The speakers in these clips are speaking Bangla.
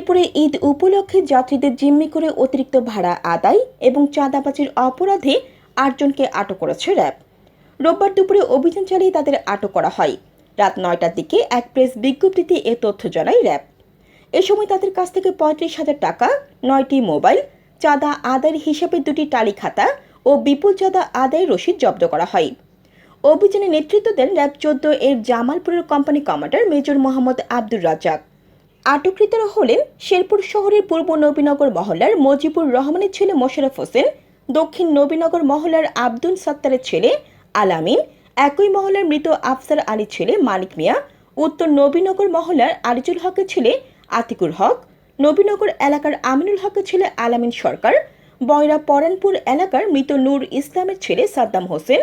শেরপুরে ঈদ উপলক্ষে যাত্রীদের জিম্মি করে অতিরিক্ত ভাড়া আদায় এবং চাঁদাবাজির অপরাধে আটজনকে আটক করেছে র্যাব। রোববার দুপুরে অভিযান চালিয়ে তাদের আটক করা হয়। রাত নয়টার দিকে এক প্রেস বিজ্ঞপ্তিতে এ তথ্য জানায় র্যাব। এ সময় তাদের কাছ থেকে পঁয়ত্রিশ হাজার টাকা, নয়টি মোবাইল, চাঁদা আদায়ের হিসাবে দুটি টালি খাতা ও বিপুল চাঁদা আদায় রসিদ জব্দ করা হয়। অভিযানে নেতৃত্ব দেন র্যাব চোদ্দ এর জামালপুরের company commander major Mohammad Abdur Razzak. আটককৃতরা হলেন শেরপুর শহরের পূর্ব নবীনগর মহল্লার মজিবুর রহমানের ছেলে মোশারফ হোসেন, দক্ষিণ নবীনগর মহল্লার আব্দুল সাত্তারের ছেলে আলামিন একই মহল্লার মৃত আফসার আলীর ছেলে মানিক মিয়া, উত্তর নবীনগর মহল্লার আরিজুল হকের ছেলে আতিকুর হক, নবীনগর এলাকার আমিনুল হকের ছেলে আলামিন সরকার, বয়রা পরানপুর এলাকার মৃত নূর ইসলামের ছেলে সাদ্দাম হোসেন,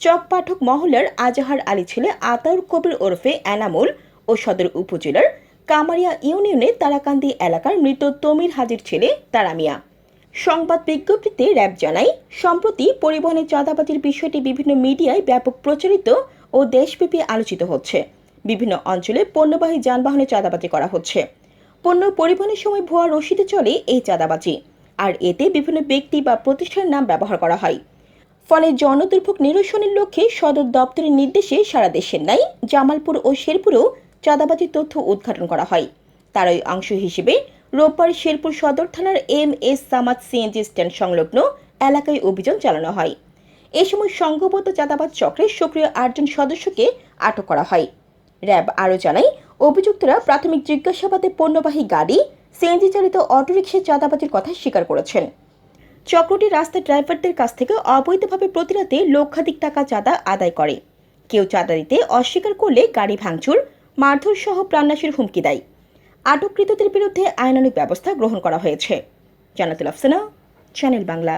চক পাঠক মহল্লার আজাহার আলী ছেলে আতাউর কবির ওরফে এনামুল ও সদর উপজেলার কামারিয়া ইউনিয়নের তারাকান্দি এলাকার মৃত তমির হাজির ছেলে তারামিয়া। সংবাদ বিজ্ঞপ্তিতে র্যাব জানায়, সম্প্রতি পরিবহনে চাঁদাবাজির বিষয়টি বিভিন্ন মিডিয়ায় ব্যাপক প্রচারিত ও দেশব্যাপী আলোচিত হচ্ছে। বিভিন্ন অঞ্চলে পণ্যবাহী যানবাহনে চাঁদাবাজি করা হচ্ছে। পণ্য পরিবহনের সময় ভুয়া রসিদে চলে এই চাঁদাবাজি। আর এতে বিভিন্ন ব্যক্তি বা প্রতিষ্ঠানের নাম ব্যবহার করা হয়। ফলে জনদুর্ভোগ নিরসনের লক্ষ্যে সদর দপ্তরের নির্দেশে সারা দেশের নাই, জামালপুর ও শেরপুরেও চাঁদাবাজির তথ্য উদ্ঘাটন করা হয়। তারই অংশ হিসেবে রোববার শেরপুর সদর থানার M S Samad CNG stand সংলগ্ন এলাকায় অভিযান চালানো হয়। এ সময় সংঘবদ্ধ চাঁদাবাজ চক্রের সক্রিয় আটজন সদস্যকে আটক করা হয়। র্যাব আরও জানায়, অভিযুক্তরা প্রাথমিক জিজ্ঞাসাবাদে পণ্যবাহী গাড়ি সিএনজি চালিত অটোরিকশায় চাঁদাবাজির কথা স্বীকার করেছেন। চক্রটি রাস্তার ড্রাইভারদের কাছ থেকে অবৈধভাবে প্রতিরাতে লক্ষাধিক টাকা চাঁদা আদায় করে। কেউ চাঁদা দিতে অস্বীকার করলে গাড়ি ভাঙচুর মারধর সহ প্রাণনাশের হুমকি দেয়। আটককৃতদের বিরুদ্ধে আইনানুক ব্যবস্থা গ্রহণ করা হয়েছে। জানাতুল আফসানা, চ্যানেল বাংলা।